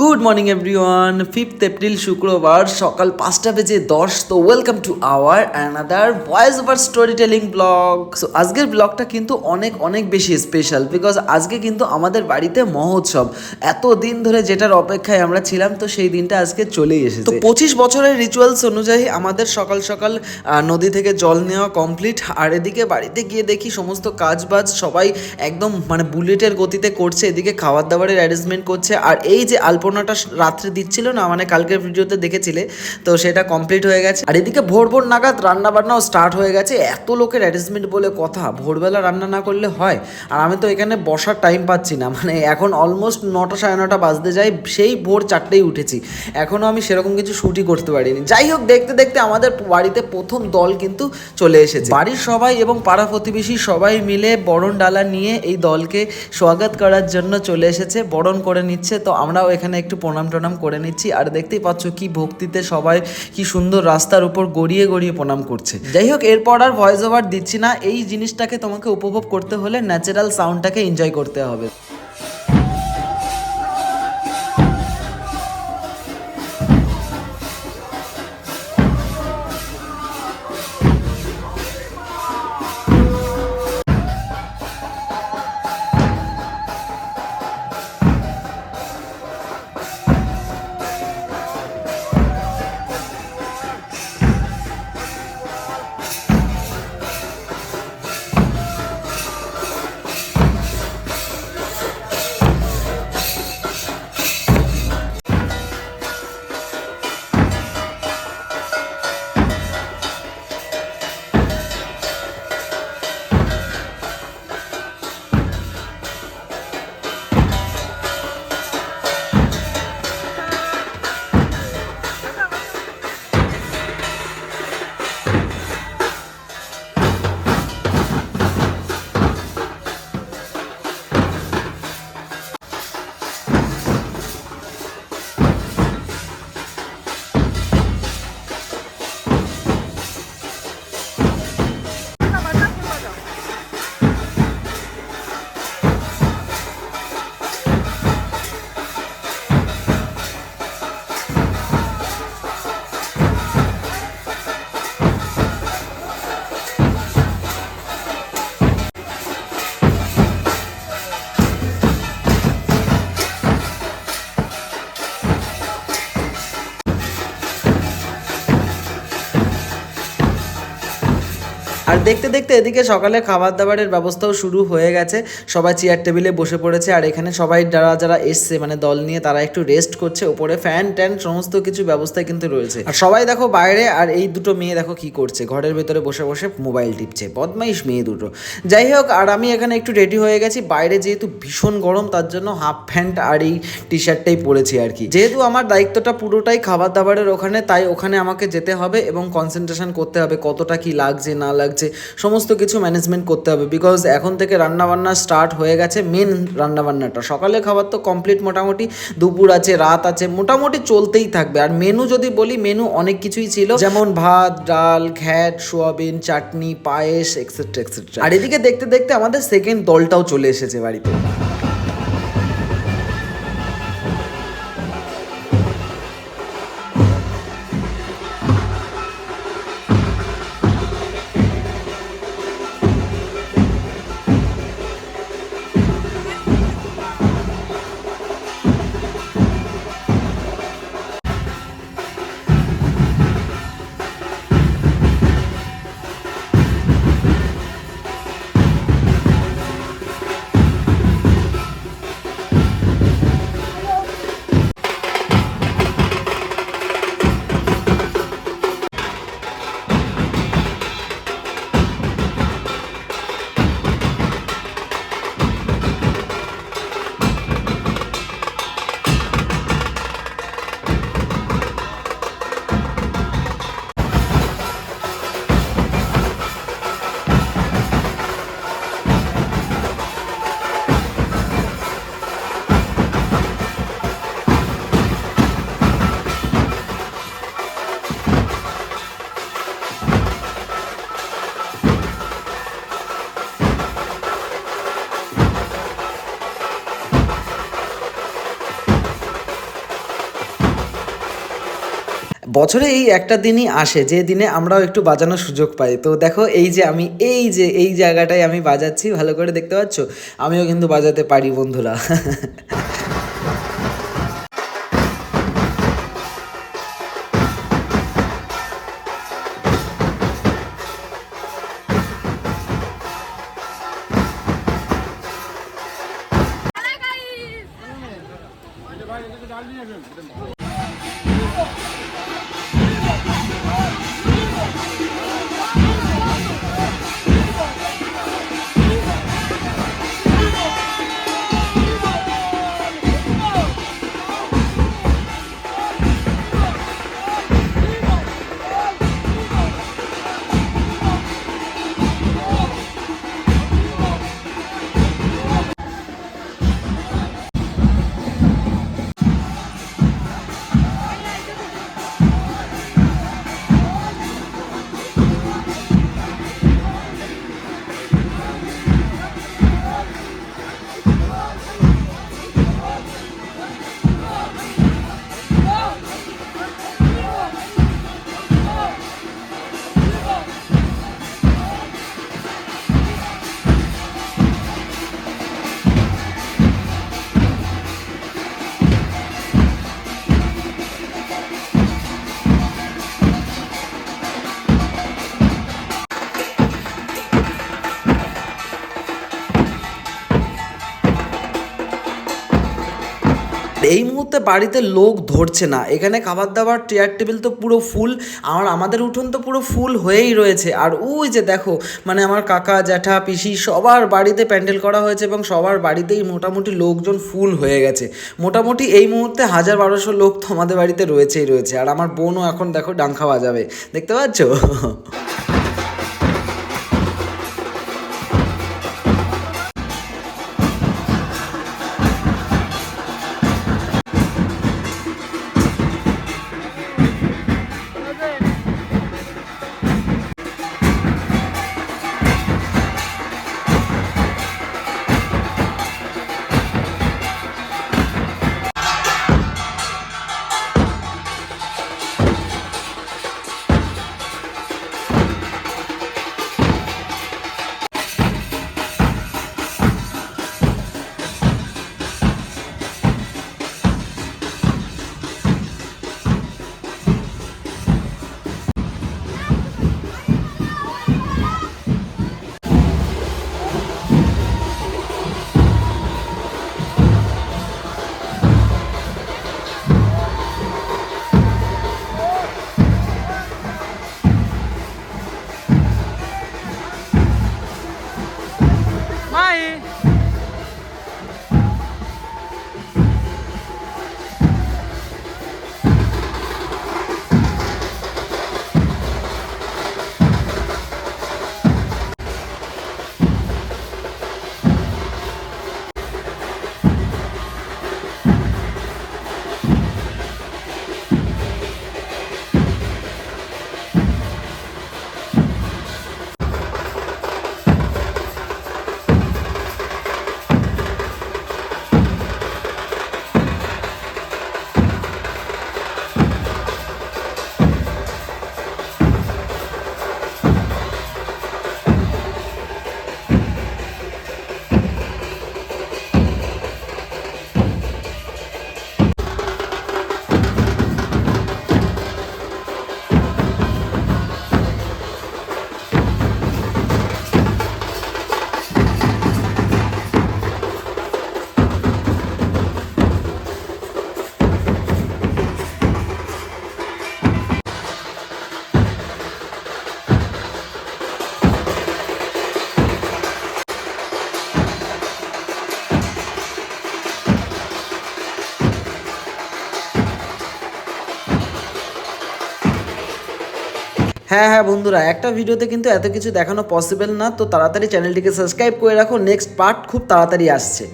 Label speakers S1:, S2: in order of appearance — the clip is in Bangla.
S1: Good morning everyone fifth April শুক্রবার সকাল পাঁচটা বেজে দশ, তো welcome to our another voice over story telling blog so আজকের ব্লগটা কিন্তু অনেক অনেক বেশি স্পেশাল বিকজ আজকে কিন্তু আমাদের বাড়িতে মহোৎসব। এত দিন ধরে যেটার অপেক্ষায় আমরা ছিলাম, তো সেই দিনটা আজকে চলেই এসেছে। তো পঁচিশ বছরের রিচুয়ালস অনুযায়ী আমাদের সকাল সকাল নদী থেকে জল নেওয়া কমপ্লিট আর এদিকে বাড়িতে গিয়ে দেখি সমস্ত কাজ বাজ সবাই একদম মানে বুলেটের গতিতে করছে, এদিকে খাবার দাবারের অ্যারেঞ্জমেন্ট করছে। আর এই যে আলপনাটা স- রাত্রে দিচ্ছিল না মানে কালকের ভিডিওতে দেখেছিলে, তো সেটা কমপ্লিট হয়ে গেছে। আর এদিকে ভোর ভোর নাগাদ রান্না বান্নাও স্টার্ট হয়ে গেছে। এত লোকের অ্যারেঞ্জমেন্ট বলে কথা, ভোরবেলা রান্না না করলে হয়? আর আমি তো এখানে বসার টাইম পাচ্ছি না মানে এখন অলমোস্ট নটা সাড়ে নটা বাজতে যাই সেই ভোর চারটেই উঠেছি। এখনও আমি সেরকম কিছু শুটই করতে পারিনি। যাই হোক, দেখতে দেখতে আমাদের বাড়িতে প্রথম দল কিন্তু চলে এসেছে। বাড়ির সবাই এবং পাড়া প্রতিবেশী সবাই মিলে বরণ ডালা নিয়ে এই দলকে স্বাগত করার জন্য চলে এসেছে, বরণ করে নিচ্ছে। তো আমরাও এখানে একটু প্রণাম টনাম করে নিচ্ছি। আর দেখতেই পাচ্ছ কি ভক্তিতে সবাই কি সুন্দর রাস্তার উপর গড়িয়ে গড়িয়ে প্রণাম করছে। যাই হোক, এরপর আর ভয়েস ওভার দিচ্ছি না। এই জিনিসটাকে তোমাকে উপভোগ করতে হলে ন্যাচারাল সাউন্ডটাকে এনজয় করতে হবে। আর দেখতে দেখতে এদিকে সকালে খাবার দাবারের ব্যবস্থাও শুরু হয়ে গেছে। সবাই চেয়ার টেবিলে বসে পড়েছে আর এখানে সবাই যারা যারা এসছে মানে দল নিয়ে তারা একটু রেস্ট করছে। ওপরে ফ্যান ট্যান সমস্ত কিছু ব্যবস্থা কিন্তু রয়েছে। আর সবাই দেখো বাইরে আর এই দুটো মেয়ে দেখো কি করছে। ঘরের ভেতরে বসে বসে মোবাইল টিপছে। বদমাইশ মেয়ে দুটো। যাই হোক, আর আমি এখানে একটু রেডি হয়ে গেছি। বাইরে যেহেতু ভীষণ গরম, তার জন্য হাফ প্যান্ট আর এই টি শার্টটাই পরেছি আর কি। যেহেতু আমার দায়িত্বটা পুরোটাই খাবার দাবারের ওখানে, তাই ওখানে আমাকে যেতে হবে এবং কনসেন্ট্রেশন করতে হবে, কতটা কি লাগছে, না লাগছে। সমস্ত কিছু ম্যানেজমেন্ট করতে হবে বিকজ এখন থেকে রান্নাবান্না স্টার্ট হয়ে গেছে মেন রান্নাবান্নাটা। সকালে খাবার তো কমপ্লিট মোটামুটি, দুপুর আছে, রাত আছে, মোটামুটি চলতেই থাকবে। আর মেনু যদি বলি মেনু অনেক কিছুই ছিল। যেমন ভাত, ডাল ঘ্যাট সোয়াবিন, চাটনি, পায়েস এক্সেট্রা এক্সেট্রা আর এদিকে দেখতে দেখতে আমাদের সেকেন্ড দলটাও চলে এসেছে বাড়িতে। বছরে এই একটা দিনই আসে, যে দিনে আমরাও একটু বাজানোর সুযোগ পাই। তো দেখো, এই যে আমি, এই যে, এই জায়গাটায় আমি বাজাচ্ছি, ভালো করে দেখতে পাচ্ছ? আমিও কিন্তু বাজাতে পারি, বন্ধুরা। Oh! এই মুহূর্তে বাড়িতে লোক ধরছে না। এখানে খাবার দাবার চেয়ার টেবিল তো পুরো ফুল আর আমাদের উঠোন তো পুরো ফুল হয়েই রয়েছে। আর ওই যে দেখো মানে আমার কাকা, জ্যাঠা, পিসি সবার বাড়িতে প্যান্ডেল করা হয়েছে এবং সবার বাড়িতেই মোটামুটি লোকজন ফুল হয়ে গেছে। মোটামুটি এই মুহূর্তে হাজার বারোশো লোক তো আমাদের বাড়িতে রয়েছেই রয়েছে। আর আমার বোনও এখন দেখো ডাঙ্খা বাজাবে দেখতে পাচ্ছ? হ্যাঁ হ্যাঁ বন্ধুরা, একটা ভিডিওতে কিন্তু এত কিছু দেখানো পসিবল না, তো তাড়াতাড়ি চ্যানেলটিকে সাবস্ক্রাইব করে রাখো। নেক্সট পার্ট খুব তাড়াতাড়ি আসছে।